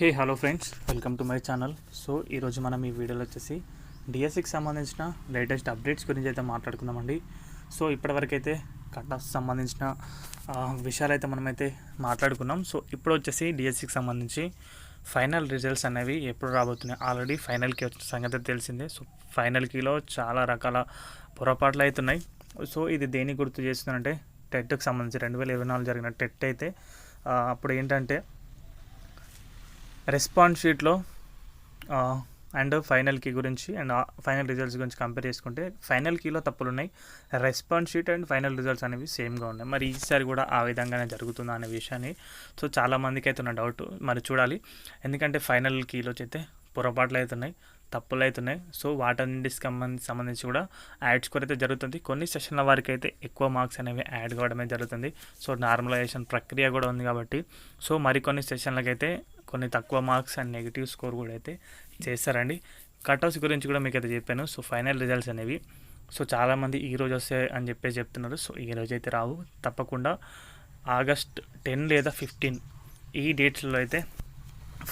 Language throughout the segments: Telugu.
Hey hello friends welcome to my channel so ఈరోజు మనం ఈ వీడియోలో వచ్చేసి డిఎస్సికి సంబంధించిన లేటెస్ట్ అప్డేట్స్ గురించి అయితే మాట్లాడుకుందామండి. సో ఇప్పటివరకైతే అయితే కట్ ఆఫ్ సంబంధించిన విషయాలు అయితే మనమైతే మాట్లాడుకున్నాం. సో ఇప్పుడు వచ్చేసి డిఎస్సికి సంబంధించి ఫైనల్ రిజల్ట్స్ అనేవి ఎప్పుడు రాబోతున్నాయి? ఆల్రెడీ ఫైనల్కి వచ్చిన సంగతి తెలిసిందే. సో ఫైనల్ కీలో చాలా రకాల పొరపాట్లు అవుతున్నాయి సో ఇది దేని గుర్తు చేస్తుందంటే టెట్కి సంబంధించి రెండు వేల ఇరవై నాలుగు జరిగిన టెట్ అయితే అప్పుడు ఏంటంటే రెస్పాన్స్ షీట్లో అండ్ ఫైనల్ కీ గురించి అండ్ ఫైనల్ రిజల్ట్స్ గురించి కంపేర్ చేసుకుంటే ఫైనల్ కీలో తప్పులు ఉన్నాయి response sheet and final results అనేవి సేమ్గా ఉన్నాయి. మరి ఈసారి కూడా ఆ విధంగానే జరుగుతుందా అనే విషయాన్ని సో చాలామందికి అయితే ఉన్న డౌట్. మరి చూడాలి. ఎందుకంటే ఫైనల్ కీలో అయితే పొరపాట్లు అవుతున్నాయి తప్పులు అవుతున్నాయి సో వాటన్నిటికి సంబంధించి సంబంధించి కూడా యాడ్ స్కోర్ అయితే జరుగుతుంది. కొన్ని సెషన్ల వారికి అయితే ఎక్కువ మార్క్స్ అనేవి యాడ్ కావడమే జరుగుతుంది. సో నార్మలైజేషన్ ప్రక్రియ కూడా ఉంది కాబట్టి సో మరికొన్ని సెషన్లకైతే కొన్ని తక్కువ మార్క్స్ అండ్ నెగిటివ్ స్కోర్ కూడా అయితే చేస్తారండి. కట్ ఆఫ్స్ గురించి కూడా మీకు అయితే చెప్పాను. సో ఫైనల్ రిజల్ట్స్ అనేవి. సో చాలామంది ఈ రోజు వస్తాయి అని చెప్పేసి చెప్తున్నారు. సో ఈ రోజు అయితే రావు. తప్పకుండా ఆగస్ట్ టెన్ లేదా ఫిఫ్టీన్ ఈ డేట్స్లో అయితే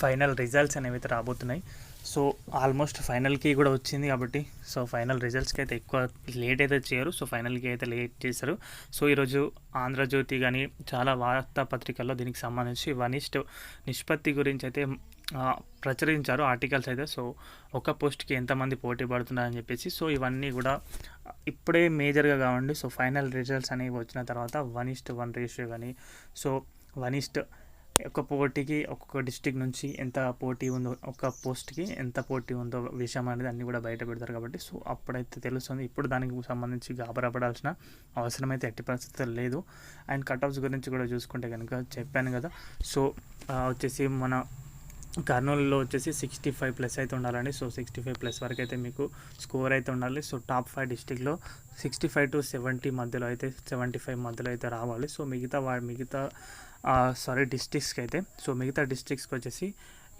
ఫైనల్ రిజల్ట్స్ అనేవి అయితే రాబోతున్నాయి. సో ఆల్మోస్ట్ ఫైనల్కి కూడా వచ్చింది కాబట్టి సో ఫైనల్ రిజల్ట్స్కి అయితే ఎక్కువ లేట్ అయితే చేయరు. సో ఫైనల్కి అయితే లేట్ చేశారు సో ఈరోజు ఆంధ్రజ్యోతి కానీ చాలా వార్తాపత్రికల్లో దీనికి సంబంధించి వనిష్ట నిష్పత్తి గురించి అయితే ప్రచురించారు ఆర్టికల్స్ అయితే. సో ఒక పోస్ట్కి ఎంతమంది పోటీ పడుతున్నారని చెప్పేసి సో ఇవన్నీ కూడా ఇప్పుడే మేజర్గా కావండి. సో ఫైనల్ రిజల్ట్స్ అనేవి వచ్చిన తర్వాత one is to one ratio కానీ సో వన్ ఇస్ట్ ఒక పోటీకి ఒక్కొక్క డిస్టిక్ నుంచి ఎంత పోటీ ఉందో ఒక పోస్ట్కి ఎంత పోటీ ఉందో విషయం అనేది అన్నీ కూడా బయట పెడతారు కాబట్టి. సో అప్పుడైతే తెలుస్తుంది. ఇప్పుడు దానికి సంబంధించి గాబరాపడాల్సిన అవసరం అయితే ఎట్టి పరిస్థితులు లేదు. అండ్ కట్ ఆఫ్స్ గురించి కూడా చూసుకుంటే కనుక చెప్పాను కదా. సో వచ్చేసి మన కర్నూలులో వచ్చేసి సిక్స్టీ ఫైవ్ ప్లస్ అయితే ఉండాలండి. సో సిక్స్టీ ఫైవ్ ప్లస్ వరకు అయితే మీకు స్కోర్ అయితే ఉండాలి. సో టాప్ ఫైవ్ డిస్టిక్లో సిక్స్టీ ఫైవ్ టు సెవెంటీ మధ్యలో అయితే సెవెంటీ ఫైవ్ మధ్యలో అయితే రావాలి. సో మిగతా వా మిగతా సారీ డిస్ట్రిక్ట్స్కి అయితే సో మిగతా డిస్ట్రిక్ట్స్కి వచ్చేసి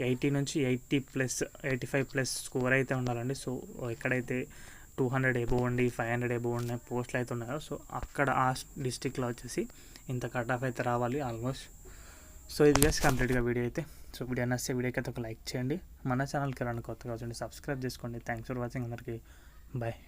ఎయిటీ నుంచి eighty plus eighty five plus score అయితే ఉండాలండి. సో ఎక్కడైతే టూ హండ్రెడ్ ఎబో ఉండి ఫైవ్ హండ్రెడ్ ఎబో ఉన్న పోస్టులు అయితే ఉన్నాయో సో అక్కడ ఆ డిస్టిక్లో వచ్చేసి ఇంత కట్ ఆఫ్ అయితే రావాలి ఆల్మోస్ట్ సో ఇది జస్ట్ కంప్లీట్గా వీడియో అయితే. సో వీడియో నచ్చే వీడియోకి అయితే ఒక లైక్ చేయండి. మన ఛానల్కి రండి కొత్తగా వచ్చండి సబ్స్క్రైబ్ చేసుకోండి. థ్యాంక్స్ ఫర్ వాచింగ్ అందరికీ బాయ్